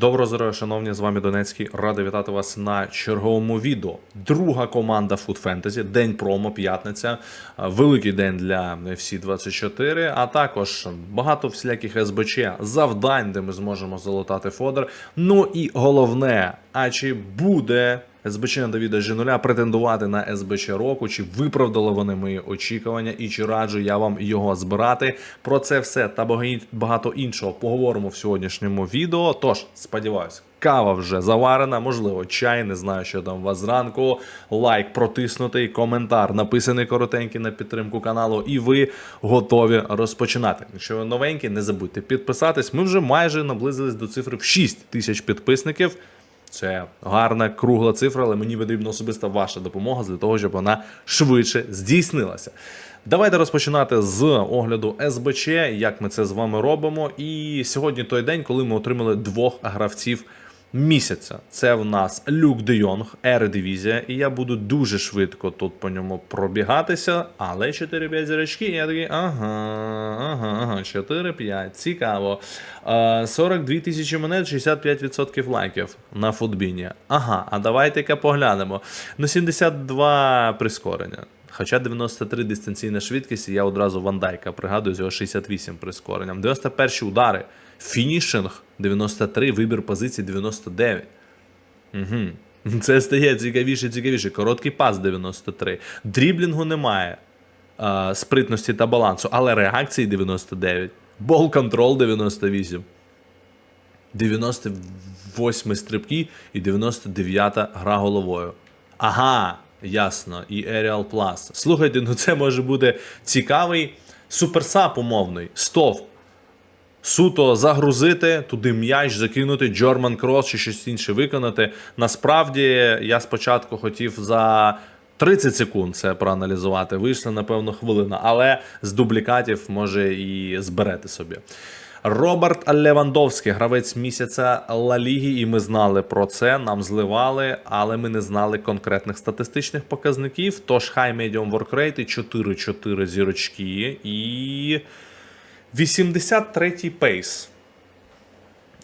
Доброго здоров'я, шановні, з вами Донецький. Радий вітати вас на черговому відео. Друга команда Food Fantasy, день промо, п'ятниця, Е, великий день для FC 24, а також багато всіляких СБЧ завдань, де ми зможемо залатати фодер. Ну і головне, а чи буде СБЧ Давіда Жінуля претендувати на СБЧ року, чи виправдали вони мої очікування, і чи раджу я вам його збирати. Про це все та багато іншого поговоримо в сьогоднішньому відео. Тож, сподіваюсь, кава вже заварена, можливо, чай, не знаю, що там у вас зранку. Лайк протиснутий, коментар написаний коротенький на підтримку каналу, і ви готові розпочинати. Якщо ви новенькі, не забудьте підписатись. Ми вже майже наблизились до цифри в 6 тисяч підписників. Це гарна кругла цифра, але мені потрібна особиста ваша допомога для того, щоб вона швидше здійснилася. Давайте розпочинати з огляду СБЧ, як ми це з вами робимо. І сьогодні той день, коли ми отримали двох гравців місяця. Це в нас Люк Де Йонг, Ередивізія, і я буду дуже швидко тут по ньому пробігатися. Але 4-5 зірочки, я такий, ага, ага, ага, 4-5, цікаво. Е, 42 тисячі монет, 65% лайків на футбіні. Ага, а давайте-ка поглянемо. Ну, 72 прискорення. Хоча 93 дистанційна швидкість, і я одразу Вандайка пригадую з його 68 прискоренням. 91 удари, фінішинг 93, вибір позицій 99. Угу. Це стає цікавіше цікавіше. Короткий пас 93. Дріблінгу немає. е, спритності та балансу, але реакції 99. Бол контрол 98. 98 стрибки і 99 гра головою. Ага, ясно, і Aerial Plus. Слухайте, ну це може бути цікавий суперсап умовний. Стов. Суто загрузити, туди м'яч, закинути, Джорман Крос чи щось інше виконати. Насправді, я спочатку хотів за 30 секунд це проаналізувати. Вийшла, напевно, хвилина, але з дублікатів може і зберете собі. Роберт Левандовський, гравець місяця Ла Ліги, і ми знали про це. Нам зливали, але ми не знали конкретних статистичних показників. Тож Medium Work Rate 4-4 зірочки і 83-й пейс.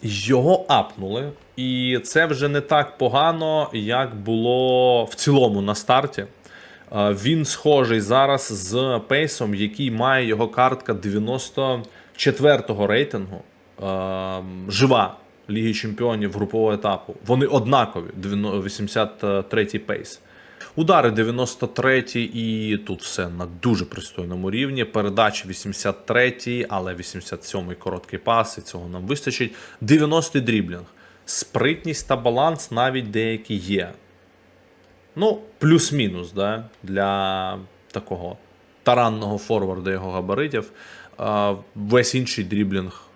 Його апнули, і це вже не так погано, як було в цілому на старті. Він схожий зараз з пейсом, який має його картка 94-го рейтингу. Жива Ліги Чемпіонів групового етапу. Вони однакові. 83-й пейс. Удари 93 і тут все на дуже пристойному рівні. Передачі 83, але 87-й короткий пас, і цього нам вистачить. 90-й дріблінг. Спритність та баланс навіть деякі є. Ну, плюс-мінус, да, для такого таранного форварда його габаритів. Весь інший дріблінг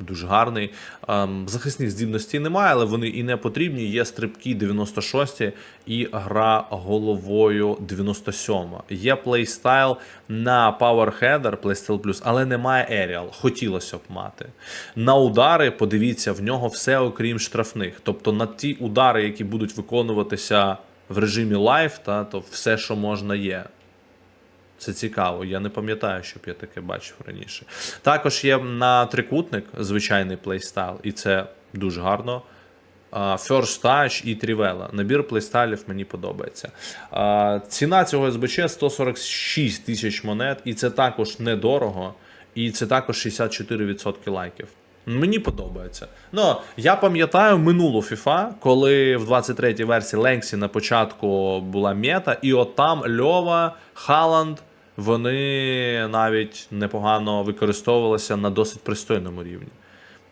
дуже гарний. Ем, Захисних здібностей немає, але вони і не потрібні. Є стрибки 96 і гра головою 97. Є плейстайл на Header, плейстайл плюс, але немає Aerial. Хотілося б мати. На удари, подивіться, в нього все окрім штрафних. Тобто на ті удари, які будуть виконуватися в режимі лайв, та, то все, що можна, є. Це цікаво, я не пам'ятаю, щоб я таке бачив раніше. Також є на трикутник звичайний плейстайл, і це дуже гарно. First Touch і Trivela. Набір плейстайлів мені подобається. Ціна цього СБЧ 146 тисяч монет, і це також недорого, і це також 64% лайків. Мені подобається. Ну, я пам'ятаю минулу FIFA, коли в 23-й версії Ленксі на початку була мета, і от там Льова, Халанд, вони навіть непогано використовувалися на досить пристойному рівні.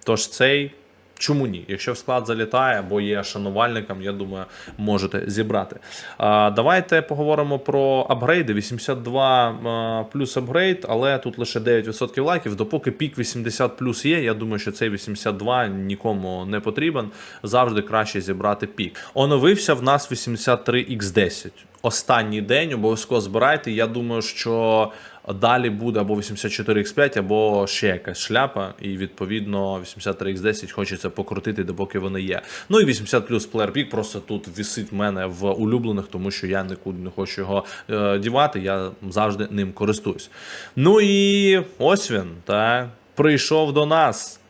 Тож цей. Чому ні? Якщо в склад залітає або є шанувальником, я думаю, можете зібрати. А, давайте поговоримо про апгрейди. 82 а, плюс апгрейд, але тут лише 9% лайків. Допоки пік 80 плюс є, я думаю, що цей 82 нікому не потрібен. Завжди краще зібрати пік. Оновився в нас 83X10. Останній день обов'язково збирайте. Я думаю, що далі буде або 84X5, або ще якась шляпа, і відповідно 83X10 хочеться покрутити, допоки вони є. Ну і 80 плюс Player Pick просто тут висить в мене в улюблених, тому що я нікуди не хочу його е, дівати. Я завжди ним користуюсь. Ну і ось він, та прийшов до нас.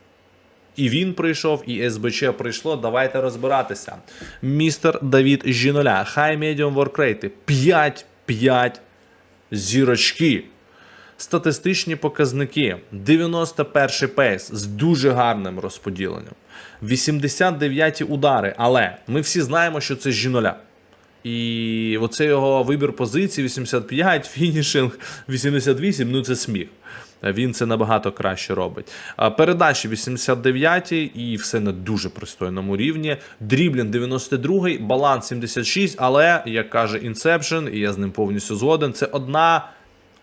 І він прийшов, і СБЧ прийшло. Давайте розбиратися. Містер Давід Жіноля, High Medium Work Rate 5-5 зірочки. Статистичні показники: 91 пейс з дуже гарним розподіленням, 89 удари. Але ми всі знаємо, що це жіноля. І оце його вибір позиції 85, фінішинг 88, ну це сміх. Він це набагато краще робить. Передачі 89 і все на дуже пристойному рівні. Дріблін 92, баланс 76, але, як каже Inception, і я з ним повністю згоден, це одна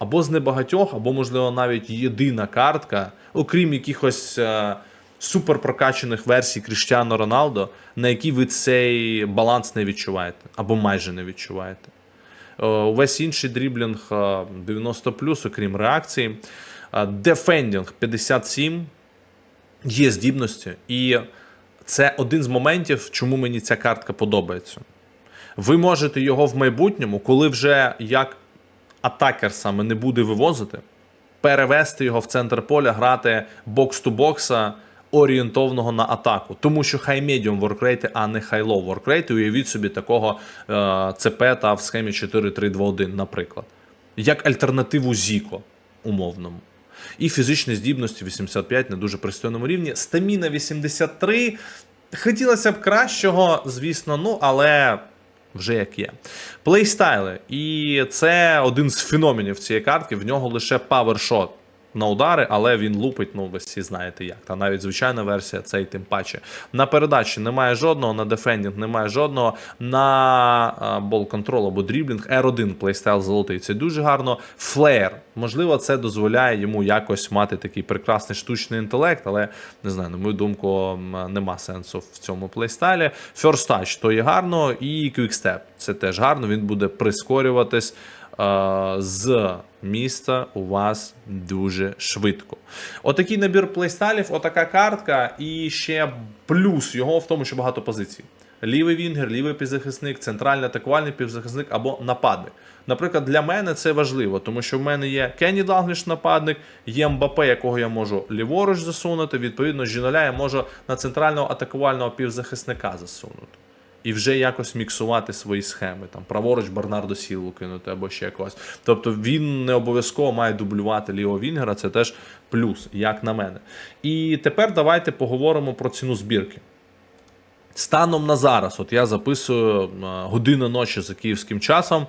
або з небагатьох, або, можливо, навіть єдина картка, окрім якихось е, суперпрокачаних версій Кріштіано Роналдо, на якій ви цей баланс не відчуваєте, або майже не відчуваєте. Е, Увесь інший дріблінг е, 90 окрім реакції. Е, Дефендінг 57. Є здібності, і це один з моментів, чому мені ця картка подобається. Ви можете його в майбутньому, коли вже як атакер саме не буде вивозити, перевести його в центр поля, грати бокс-ту-бокса орієнтовного на атаку. Тому що хай медіум воркрейти, а не хай лоу воркрейти. Уявіть собі такого е, ЦП та в схемі 4-3-2-1, наприклад. Як альтернативу Зіко умовному. І фізичні здібності 85 на дуже пристойному рівні. Стаміна 83. Хотілося б кращого, звісно, ну, але вже як є. Плейстайли. І це один з феноменів цієї картки. В нього лише павершот на удари, але він лупить, ну ви всі знаєте як. Та навіть звичайна версія, це і тим паче. На передачі немає жодного, на дефендінг немає жодного. На бол контрол або дріблінг R1 плейстайл золотий. Це дуже гарно. Флеєр. Можливо, це дозволяє йому якось мати такий прекрасний штучний інтелект, але не знаю, на мою думку, нема сенсу в цьому плейстайлі. First Touch то є гарно, і Step. Це теж гарно. Він буде прискорюватись з міста у вас дуже швидко. Отакий набір плейстайлів, отака картка, і ще плюс його в тому, що багато позицій. Лівий вінгер, лівий півзахисник, центральний атакувальний півзахисник або нападник. Наприклад, для мене це важливо, тому що в мене є Кенні Далгліш нападник, є Мбапе, якого я можу ліворуч засунути. Відповідно, Жіноля я можу на центрального атакувального півзахисника засунути. І вже якось міксувати свої схеми. Там праворуч Бернардо Сілву кинути або ще когось. Тобто він не обов'язково має дублювати Ліо Вінгера, це теж плюс, як на мене. І тепер давайте поговоримо про ціну збірки. Станом на зараз, от я записую е, година ночі за київським часом,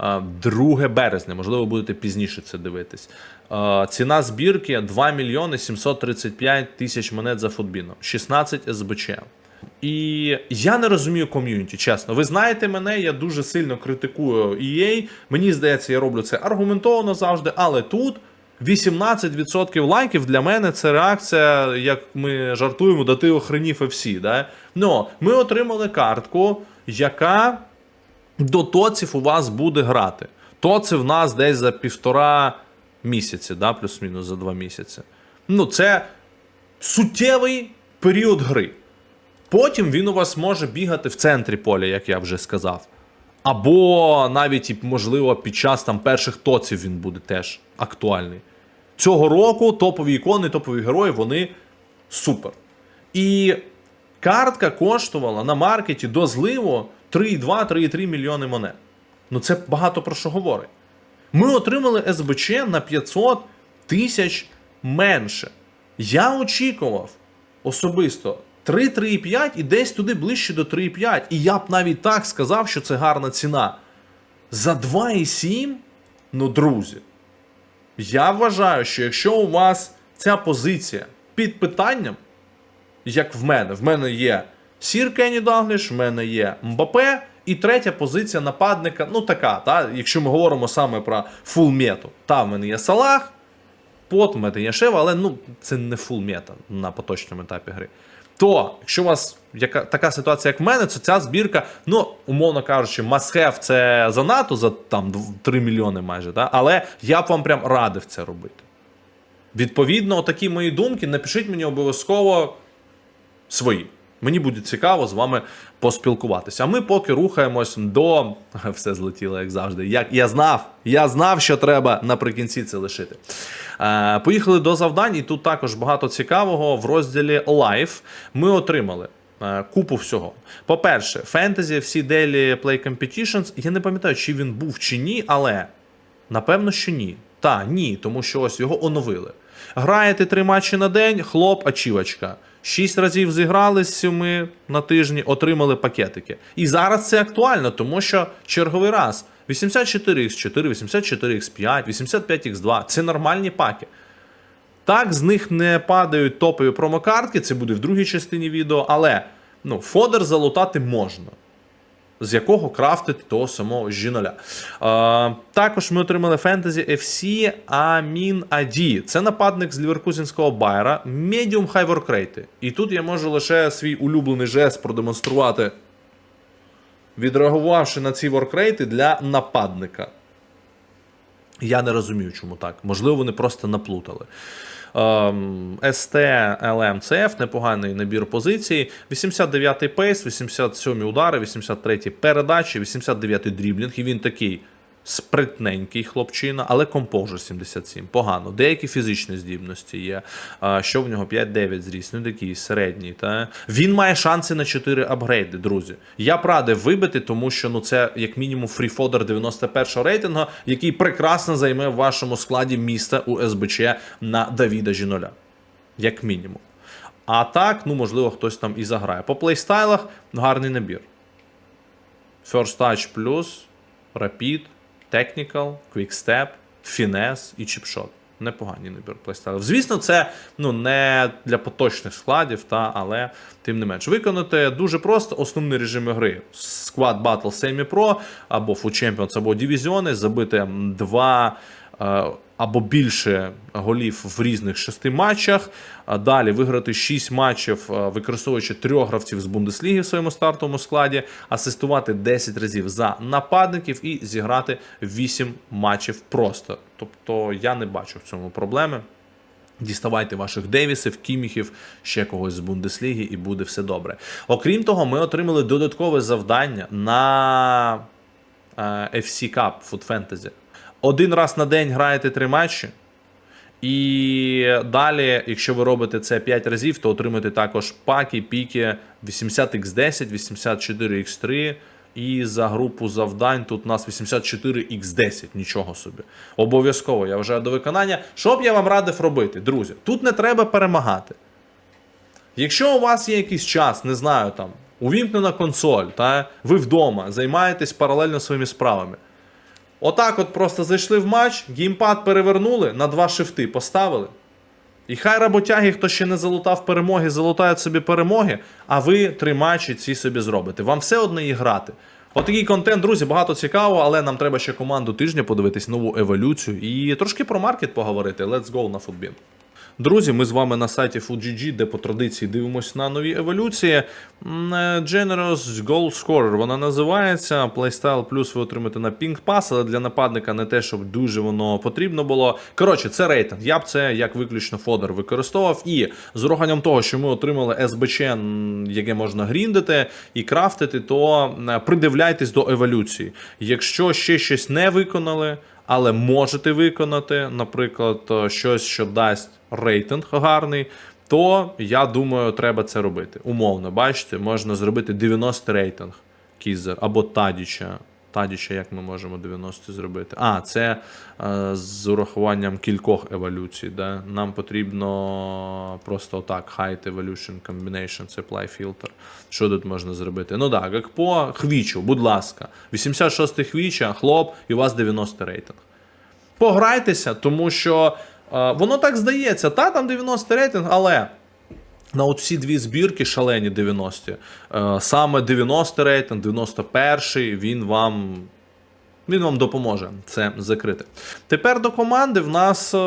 е, 2 березня, можливо, будете пізніше це дивитись. Е, Ціна збірки 2 мільйони 735 тисяч монет за футбіном, 16 СБЧ. І я не розумію ком'юніті, чесно. Ви знаєте мене, я дуже сильно критикую EA. Мені здається, я роблю це аргументовано завжди, але тут 18% лайків для мене це реакція, як ми жартуємо, да ти охренів FC. Да? Ну, ми отримали картку, яка до тоців у вас буде грати. Тоці в нас десь за півтора місяці, да, плюс-мінус за два місяці. Ну, це суттєвий період гри. Потім він у вас може бігати в центрі поля, як я вже сказав. Або навіть, можливо, під час там перших тоців він буде теж актуальний. Цього року топові ікони, топові герої, вони супер. І картка коштувала на маркеті до зливу 3,2-3,3 мільйони монет. Ну це багато про що говорить. Ми отримали СБЧ на 500 тисяч менше. Я очікував особисто 3-3,5 і десь туди ближче до 3,5. І я б навіть так сказав, що це гарна ціна. За 2,7, ну, друзі, я вважаю, що якщо у вас ця позиція під питанням, як в мене, в мене є Сір Кенні Далгліш, в мене є Мбапе, і третя позиція нападника, ну така, та, якщо ми говоримо саме про фул мету. Та в мене є Салах, Пот, в мене є Шева, але ну, це не фул мета на поточному етапі гри. То, якщо у вас яка, така ситуація, як в мене, то ця збірка, ну, умовно кажучи, must-have це занадто за там 3 мільйони майже, да? але я б вам прям радив це робити. Відповідно, такі мої думки, напишіть мені обов'язково свої. Мені буде цікаво з вами поспілкуватися. А ми поки рухаємось до все злетіло, як завжди. Як я знав, я знав, що треба наприкінці це лишити. Е, поїхали до завдань, і тут також багато цікавого в розділі Live ми отримали. е, Купу всього. По-перше, фентезі, всі Daily Play Competitions. Я не пам'ятаю, чи він був чи ні, але напевно, що ні. Та, ні, тому що ось його оновили. Граєте три матчі на день, хлоп, ачівочка. Шість разів зіграли з сіми на тижні, отримали пакетики. І зараз це актуально, тому що черговий раз 84x4, 84x5, 85x2 це нормальні паки. Так, з них не падають топові промокартки, це буде в другій частині відео, але ну, фодер залутати можна. З якого крафтити того самого жіноля. Е, також ми отримали фентезі FC Амін Аді. Це нападник з ліверкузінського байера, медіум хайворкрейти. І тут я можу лише свій улюблений жест продемонструвати, відреагувавши на ці воркрейти для нападника. Я не розумію, чому так. Можливо, вони просто наплутали. Ем, СТ ЛМЦФ, непоганий набір позицій. 89-й пейс, 87-й удари, 83-й передачі, 89-й дріблінг. І він такий спритненький хлопчина, але компожер 77. Погано. Деякі фізичні здібності є. Що в нього 5-9 зріст, ну такий середній. Та? Він має шанси на 4 апгрейди, друзі. Я б радив вибити, тому що ну, це як мінімум фріфодер 91 рейтингу, який прекрасно займе в вашому складі місце у СБЧ на Давіда Жіноля. Як мінімум. А так, ну можливо, хтось там і заграє. По плейстайлах гарний набір. First Touch Plus, Rapid, Technical, Quickstep, Finesse і Chipshot. Непоганий набір плейстайлів. Звісно, це ну, не для поточних складів, та, але тим не менш. Виконати дуже просто основний режим гри. Squad Battle Semi Pro або Food Champions, або Дивізіони, забити два або більше голів в різних шести матчах. Далі виграти 6 матчів, е, використовуючи трьох гравців з Бундесліги в своєму стартовому складі, асистувати 10 разів за нападників і зіграти 8 матчів просто. Тобто я не бачу в цьому проблеми. Діставайте ваших Девісів, Кіміхів, ще когось з Бундесліги, і буде все добре. Окрім того, ми отримали додаткове завдання на е, FC Cup Food Fantasy. Один раз на день граєте три матчі. І далі, якщо ви робите це 5 разів, то отримаєте також паки, піки 80x10, 84x3. І за групу завдань тут у нас 84x10, нічого собі. Обов'язково я вважаю до виконання. Що б я вам радив робити, друзі? Тут не треба перемагати. Якщо у вас є якийсь час, не знаю, там, увімкнена консоль, та ви вдома займаєтесь паралельно своїми справами. Отак от просто зайшли в матч, геймпад перевернули, на два шифти поставили. І хай роботяги, хто ще не залутав перемоги, залутають собі перемоги, а ви три матчі ці собі зробите. Вам все одне і грати. Отакий контент, друзі, багато цікавого, але нам треба ще команду тижня подивитись нову еволюцію і трошки про маркет поговорити. Let's go на футбін. Друзі, ми з вами на сайті FoodGG, де по традиції дивимося на нові еволюції. Е, Generous Goal Scorer вона називається. Playstyle Plus ви отримаєте на Ping Pass, але для нападника не те, щоб дуже воно потрібно було. Коротше, це рейтинг. Я б це як виключно фодер використовував. І з урахуванням того, що ми отримали СБЧ, яке можна гріндити і крафтити, то е, придивляйтесь до еволюції. Якщо ще щось не виконали, але можете виконати, наприклад, е, щось, що дасть рейтинг гарний, то я думаю, треба це робити. Умовно, бачите, можна зробити 90 рейтинг Кізер або Тадіча. Тадіча, як ми можемо 90 зробити? А, це е, з урахуванням кількох еволюцій. Да? Нам потрібно просто так: Height Evolution Combination Supply Filter. Що тут можна зробити? Ну так, як по хвічу, будь ласка. 86 хвіча, хлоп, і у вас 90 рейтинг. Пограйтеся, тому що воно так здається, та там 90 рейтинг, але на оці дві збірки шалені 90. Е, саме 90 рейтинг, 91 він вам. Він вам допоможе це закрити. Тепер до команди в нас е,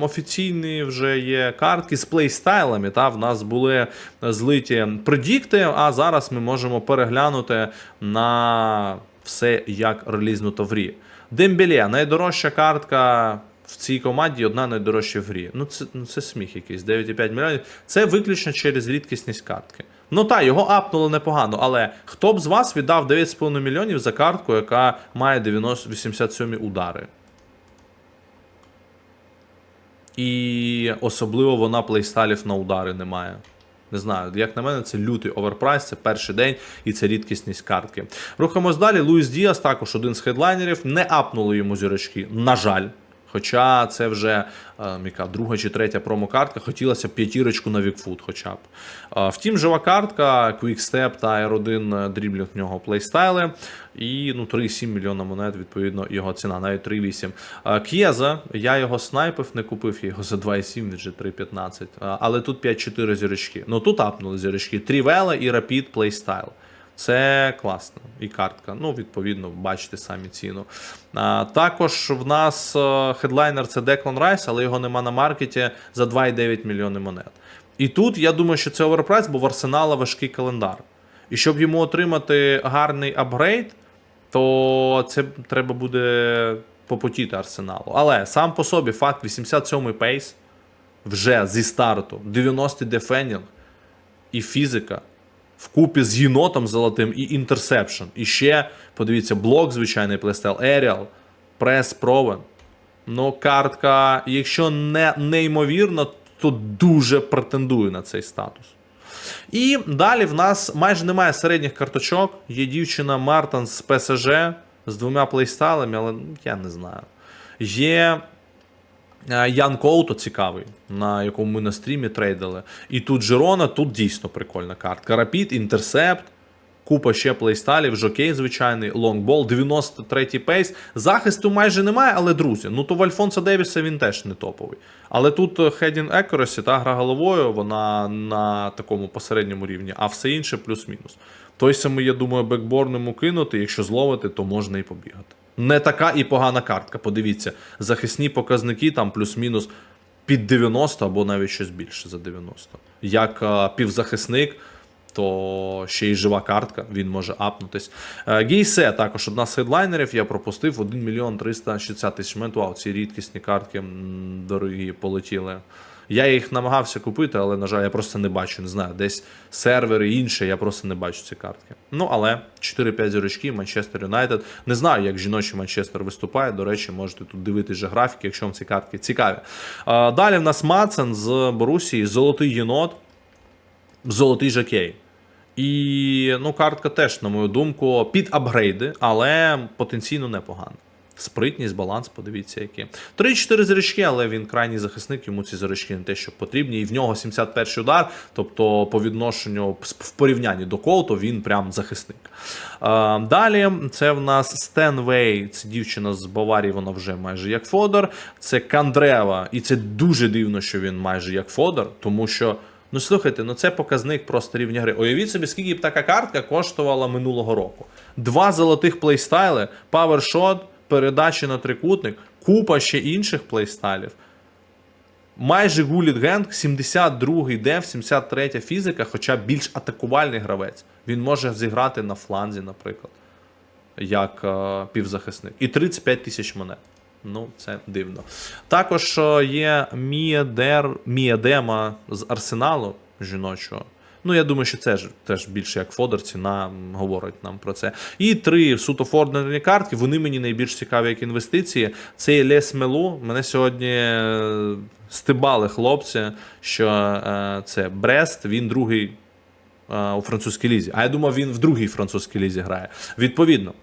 офіційні вже є картки з плейстайлами. Та в нас були злиті предікти, а зараз ми можемо переглянути на все як релізнуто в грі. Дембеле, найдорожча картка в цій команді, одна найдорожча в грі. Ну це, ну це сміх якийсь, 9,5 мільйонів. Це виключно через рідкісність картки. Ну так, його апнули непогано, але хто б з вас віддав 9,5 мільйонів за картку, яка має 90, 87 удари? І особливо вона плейстайлів на удари не має. Не знаю, як на мене, це лютий оверпрайс, це перший день і це рідкісність картки. Рухаємось далі. Луїс Діас, також один з хедлайнерів, не апнули йому зірочки. На жаль. Хоча це вже е, яка друга чи третя промокартка, хотілося б п'ятірочку на Вікфуд хоча б. Е, Втім, жива картка, Quickstep та R1 дріблінг в нього плейстайли. І ну, 3,7 мільйона монет, відповідно, його ціна, навіть 3,8. Е, К'єза, я його снайпив, не купив його за 2,7, він вже 3,15. Е, Але тут 5-4 зірочки. Ну тут апнули зірочки. Трівела і Rapid Playstyle. Це класно. І картка. Ну, відповідно, бачите самі ціну. А, також в нас е, хедлайнер це Declan Rice, але його нема на маркеті за 2,9 мільйони монет. І тут я думаю, що це оверпрайс, бо в Арсенала важкий календар. І щоб йому отримати гарний апгрейд, то це треба буде попотіти арсеналу. Але сам по собі факт 87-й пейс вже зі старту, 90-й дефендінг і фізика. Вкупі з єнотом золотим і інтерсепшн. І ще, подивіться, блок, звичайний плейстайл, Aerial, прес провен. Ну, картка, якщо не неймовірно, то дуже претендує на цей статус. І далі в нас майже немає середніх карточок. Є дівчина Мартин з ПСЖ з двома плейстайлами, але я не знаю. Є Ян Коуто цікавий, на якому ми на стрімі трейдили. І тут Жирона, тут дійсно прикольна картка. Рапід, інтерсепт, купа ще плейстайлів, жокей звичайний, лонгбол, 93-й пейс. Захисту майже немає, але друзі, ну то в Альфонса Девіса він теж не топовий. Але тут Heading Accuracy та гра головою, вона на такому посередньому рівні, а все інше плюс-мінус. Той самий, я думаю, бекборн йому кинути, якщо зловити, то можна і побігати. Не така і погана картка. Подивіться, захисні показники там плюс-мінус під 90 або навіть щось більше за 90. Як е, півзахисник, то ще й жива картка, він може апнутись. Е, Гейсе також одна з хедлайнерів. Я пропустив 1 мільйон 360 тисяч момент. Вау, ці рідкісні картки дорогі полетіли. Я їх намагався купити, але, на жаль, я просто не бачу. Не знаю, десь сервери інше, я просто не бачу ці картки. Ну, але 4-5 зірочки, Манчестер Юнайтед. Не знаю, як жіночий Манчестер виступає. До речі, можете тут дивитися графіки, якщо вам ці картки цікаві. Далі в нас Мацен з Борусії, Золотий єнот, Золотий Жакей. І ну, картка теж, на мою думку, під апгрейди, але потенційно непогана. Спритність, баланс, подивіться, які. 3-4 зірочки, але він крайній захисник, йому ці зірочки не те, що потрібні. І в нього 71 удар, тобто по відношенню в порівнянні до Коуту він прям захисник. Е, далі це в нас Стенвей, це дівчина з Баварії, вона вже майже як Фодор. Це Кандрева, і це дуже дивно, що він майже як Фодор, тому що. Ну слухайте, ну це показник просто рівня гри. Уявіть собі, скільки б така картка коштувала минулого року. Два золотих плейстайли, павершот, передачі на трикутник, купа ще інших плейстайлів. Майже Гуліт Генг, 72-й дев, 73 я фізика, хоча більш атакувальний гравець. Він може зіграти на фланзі, наприклад, як е, півзахисник. І 35 тисяч монет. Ну, це дивно. Також е, є Міедер, Міедема з Арсеналу жіночого. Ну, я думаю, що це ж теж більше як Фодор, ціна говорить нам про це. І три суто форднерні картки. Вони мені найбільш цікаві як інвестиції. Це є Лес Мелу. Мене сьогодні е, стибали хлопці, що е, це Брест, він другий е, у французькій лізі. А я думав, він в другій французькій лізі грає. Відповідно,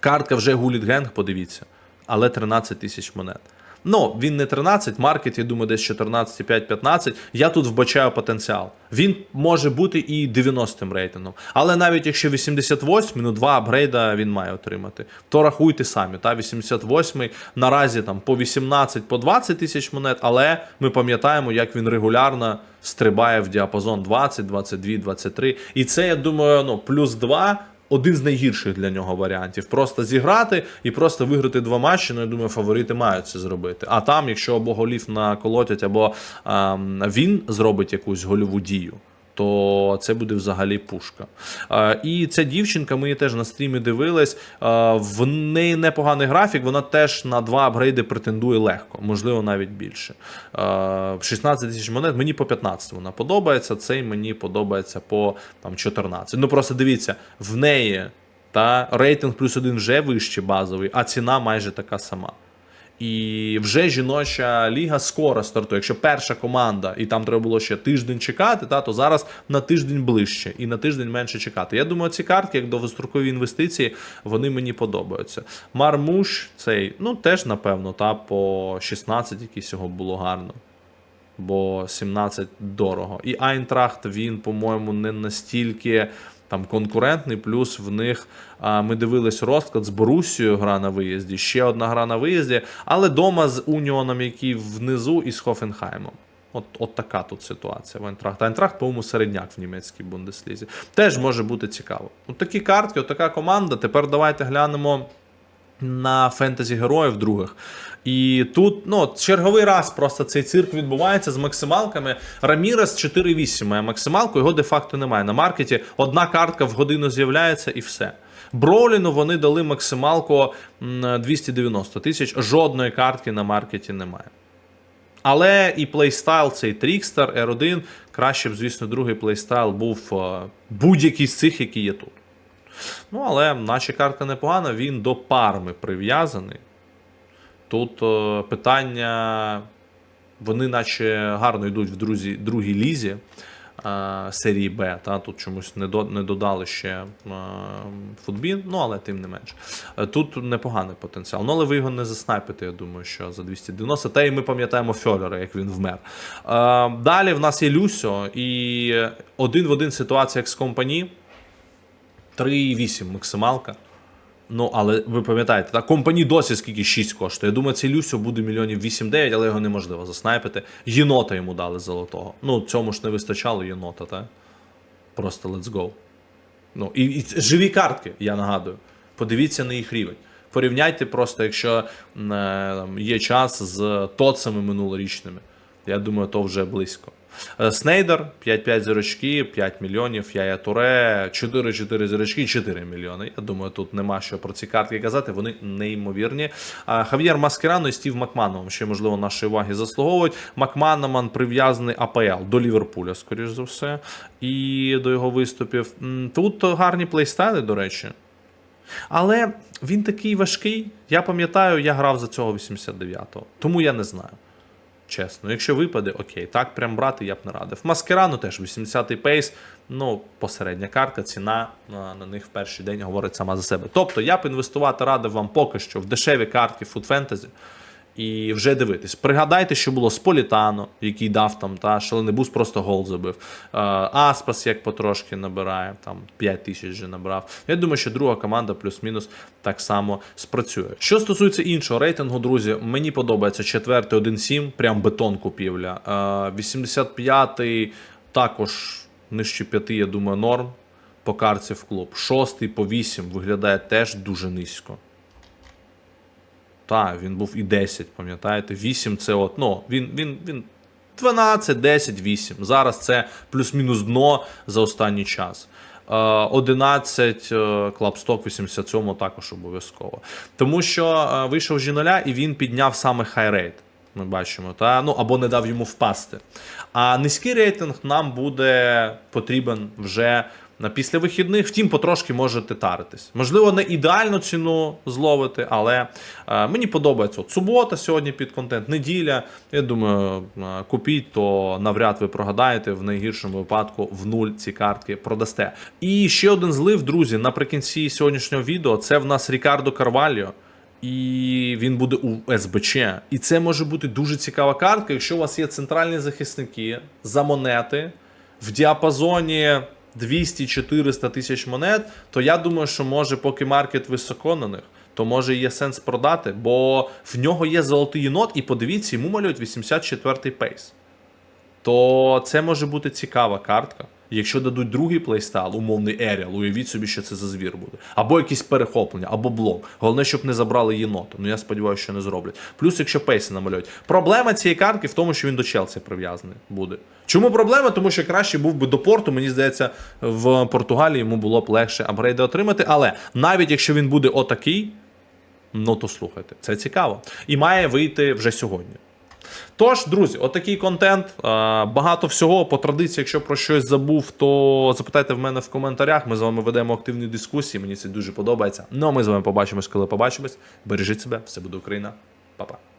картка вже гуліт генг, подивіться, але 13 тисяч монет. Ну, він не 13, маркет, я думаю, десь 14,5-15. Я тут вбачаю потенціал. Він може бути і 90-м рейтингом. Але навіть якщо 88, ну два апгрейда він має отримати. То рахуйте самі. Та 88-й наразі там по 18, по 20 тисяч монет, але ми пам'ятаємо, як він регулярно стрибає в діапазон 20, 22, 23. І це, я думаю, ну, плюс 2 один з найгірших для нього варіантів. Просто зіграти і просто виграти два матчі. Ну, я думаю, фаворити мають це зробити. А там, якщо або голів наколотять, або ем, він зробить якусь гольову дію, то це буде взагалі пушка. І ця дівчинка, ми її теж на стрімі дивились. В неї непоганий графік, вона теж на два апгрейди претендує легко, можливо, навіть більше. Е, 16 тисяч монет, мені по 15 вона подобається, цей мені подобається по там, 14. Ну просто дивіться, в неї та рейтинг плюс один вже вище базовий, а ціна майже така сама. І вже жіноча ліга скоро стартує. Якщо перша команда, і там треба було ще тиждень чекати, та, то зараз на тиждень ближче і на тиждень менше чекати. Я думаю, ці картки, як довгострокові інвестиції, вони мені подобаються. Мармуш цей, ну теж напевно, та по 16 якийсь його було гарно. Бо 17 дорого. І Айнтрахт він, по-моєму, не настільки там конкурентний. Плюс в них а, ми дивились розклад з Борусією гра на виїзді, ще одна гра на виїзді, але дома з Уніоном, який внизу, і з Хофенхаймом. От, от така тут ситуація в Айнтрахт. Айнтрахт, по-моєму, середняк в німецькій бундеслізі. Теж може бути цікаво. От такі картки, от така команда. Тепер давайте глянемо на фентезі героїв других. І тут ну, черговий раз просто цей цирк відбувається з максималками. Рамірес 4.8 має максималку, його де-факто немає. На маркеті одна картка в годину з'являється і все. Броуліну вони дали максималку 290 тисяч, жодної картки на маркеті немає. Але і плейстайл цей Трікстер R1, краще б, звісно, другий плейстайл був е, будь-який з цих, які є тут. Ну, але наша картка непогана, він до парми прив'язаний. Тут е, питання, вони наче гарно йдуть в друзі, другій лізі е, серії Б. Та? Тут чомусь не, до, не додали ще е, футбін, ну але тим не менш. Е, Тут непоганий потенціал. Ну, але ви його не заснайпите, я думаю, що за 290. Та й ми пам'ятаємо Фьолера, як він вмер. Далі в нас є Люсьо, і один в один ситуація як з компані. 3,8 максималка. Ну, але ви пам'ятаєте, так, компані досі скільки 6 коштує. Я думаю, цей Люсю буде мільйонів 8-9, але його неможливо заснайпити. Єнота йому дали золотого. Ну, цьому ж не вистачало єнота, так? Просто let's go. Ну, і, і живі картки, я нагадую. Подивіться на їх рівень. Порівняйте просто, якщо е, є час з тоцами минулорічними. Я думаю, то вже близько. Е, Снейдер 5-5 зірочки, 5 мільйонів. Яя Туре 4-4 зірочки, 4 мільйони. Я думаю, тут нема що про ці картки казати. Вони неймовірні. Хав'єр Маскерано і Стів Макманоман ще, можливо, нашої уваги заслуговують. Макманоман прив'язаний АПЛ до Ліверпуля, скоріш за все, і до його виступів. Тут гарні плейстайли, до речі. Але він такий важкий. Я пам'ятаю, я грав за цього 89-го, тому я не знаю. Чесно, якщо випаде, окей, так прям брати я б не радив. Маскерану теж 80-й пейс, ну, посередня картка, ціна на, них в перший день говорить сама за себе. Тобто я б інвестувати радив вам поки що в дешеві картки Food Fantasy і вже дивитись. Пригадайте, що було з Політано, який дав там, та шалений бус просто гол забив. Е, Аспас як потрошки набирає, там 5 тисяч вже набрав. Я думаю, що друга команда плюс-мінус так само спрацює. Що стосується іншого рейтингу, друзі, мені подобається четвертий 1-7, прям бетон купівля. Е, 85-й також нижче 5, я думаю, норм. По карці в клуб. Шостий по 8 виглядає теж дуже низько. Так, він був і 10, пам'ятаєте? 8 це от, ну, він, він, він 12, 10, 8. Зараз це плюс-мінус дно за останній час. Е, 11 е, Клабсток 87 також обов'язково. Тому що е, вийшов G0 і він підняв саме хайрейт. Ми бачимо, та? Ну, або не дав йому впасти. А низький рейтинг нам буде потрібен вже на після вихідних. Втім, потрошки можете таритись. Можливо, не ідеальну ціну зловити, але е, мені подобається. От субота сьогодні під контент, неділя. Я думаю, е, купіть, то навряд ви прогадаєте. В найгіршому випадку в нуль ці картки продасте. І ще один злив, друзі, наприкінці сьогоднішнього відео. Це в нас Рікардо Карвальо. І він буде у СБЧ. І це може бути дуже цікава картка, якщо у вас є центральні захисники за монети в діапазоні 200-400 тисяч монет, то я думаю, що може, поки маркет високо на них, то може є сенс продати, бо в нього є золотий єнот, і подивіться, йому малюють 84-й пейс. То це може бути цікава картка. Якщо дадуть другий плейстайл, умовний Еріал, уявіть собі, що це за звір буде. Або якісь перехоплення, або блок. Головне, щоб не забрали єнота. Ну я сподіваюся, що не зроблять. Плюс, якщо пейси намалюють. Проблема цієї картки в тому, що він до Челсі прив'язаний буде. Чому проблема? Тому що краще був би до порту. Мені здається, в Португалії йому було б легше апгрейди отримати. Але навіть якщо він буде отакий, ну то слухайте, це цікаво. І має вийти вже сьогодні. Тож, друзі, отакий контент. Багато всього по традиції, якщо про щось забув, то запитайте в мене в коментарях. Ми з вами ведемо активні дискусії. Мені це дуже подобається. Ну а ми з вами побачимось, коли побачимось. Бережіть себе, все буде Україна. Па-па.